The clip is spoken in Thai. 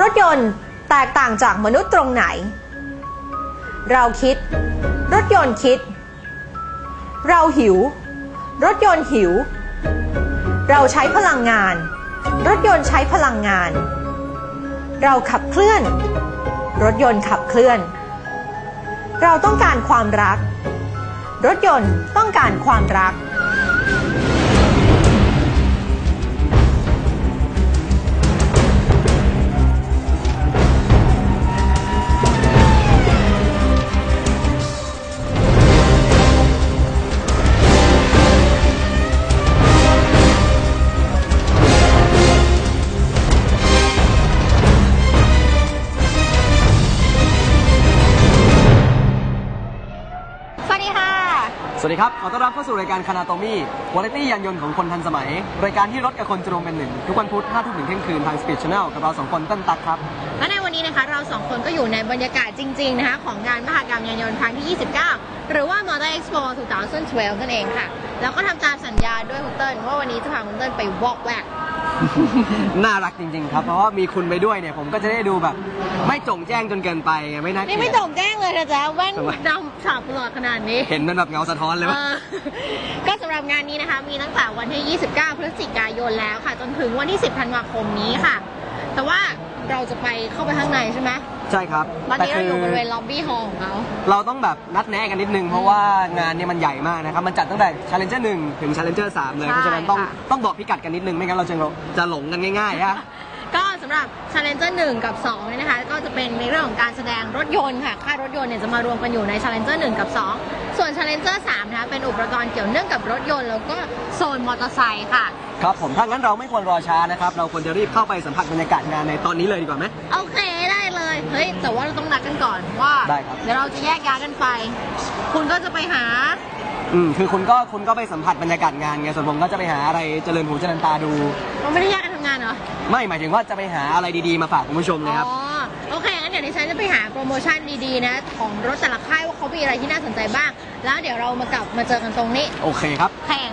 รถยนต์แตกต่างจากมนุษย์ตรงไหน เราคิด รถยนต์คิด เราหิว รถยนต์หิว เราใช้พลังงาน รถยนต์ใช้พลังงาน เราขับเคลื่อน รถยนต์ขับเคลื่อน เราต้องการความรัก รถยนต์ต้องการความรัก สวัสดีครับ ขอต้อนรับเข้าสู่รายการคานาโตมี่วาไรตี้ยานยนต์ของคนทันสมัย รายการที่รถกับคนจะรวมเป็นหนึ่ง ทุกวันพุธ5ทุ่มถึงเที่ยงคืนทางสปีดชแนลกับเราสองคนต้นตักครับ และในวันนี้นะคะ เราสองคนก็อยู่ในบรรยากาศจริง ๆ นะคะ ของงานมหกรรมยานยนต์ครั้งที่ 29 หรือว่า Motor Expo 2012นั่นเองค่ะ แล้วก็ทำตามสัญญาด้วยคุณเติ้ลว่าวันนี้จะพาคุณเติ้ลไปวอล์กแวก น่ารักจริง ๆ ครับ เพราะว่ามีคุณไปด้วยเนี่ยผมก็จะได้ดูแบบ ไม่จงแจ้งจนเกินไปไงไม่น่าเกลีนี่ยไม่ดตรงแจ้งเลยนะจ๊ะแว่นทำไม ดำฉาบตลอดขนาดนี้ เห็นมันแบบเงาสะท้อนเลยว่า เออก็สำหรับงานนี้นะคะ มีตั้งแต่วันที่ 29 พฤศจิกายนแล้วค่ะ จนถึงวันที่ 10 ธันวาคมนี้ค่ะ แต่ว่าเราจะไปเข้าไปข้างในใช่ไหม ใช่ครับตอนแต่นี้คืเราอยู่บริเวณล็อบบี้ฮอลล์ของเขาเราต้องแบบนัดแนะกันนิดนึง เพราะว่างานเนี่ยมันใหญ่มากนะครับ มันจัดตั้งแต่ Challenger 1 ถึง Challenger 3 เลยใช่เพราะฉะนั้นต้องค่ะต้องบอกพิกัดกันนิดนึง ไม่งั้นเราจะจะหลงกันง่ายๆฮะ ก็สำหรับ Challenger 1 กับ2เนี่ยนะคะ ก็จะเป็นในเรื่องของการแสดงรถยนต์ค่ะค่ายรถยนต์เนี่ยจะมารวมกันอยู่ใน Challenger 1 กับ 2 ส่วน Challenger 3 นะคะ เป็นอุปกรณ์เกี่ยวเนื่องกับรถยนต์ แล้วก็โซนมอเตอร์ไซค์ค่ะ ครับผมถ้างั้นเราไม่ควรรอช้านะครับ เราควรจะรีบเข้าไปสัมผัสบรรยากาศงานในตอนนี้เลยดีกว่าไหม โอเคได้เลย เฮ้ย แต่ว่าเราต้องนัดกันก่อนว่า ได้ครับ เดี๋ยวเราจะแยกย้ายกันไป คุณก็จะไปหา อืมคือคุณก็คุณก็ไปสัมผัสบรรยากาศงานไงส่วนผมก็จะไปหาอะไรเจริญหูเจริญตาดูเราไม่ได้แยกกันทำ งานเหรอ ไม่หมายถึงว่าจะไปหาอะไรดีๆมาฝากคุณผู้ชมนะครับ อ๋อ โอเค งั้นเดี๋ยวดิฉันจะไปหาโปรโมชั่นดีๆนะ ของรถแต่ละค่ายว่าเขามีอะไรที่น่าสนใจบ้าง แล้วเดี๋ยวเรามากลับมาเจอกันตรงนี้ โอเคครับ แข่ง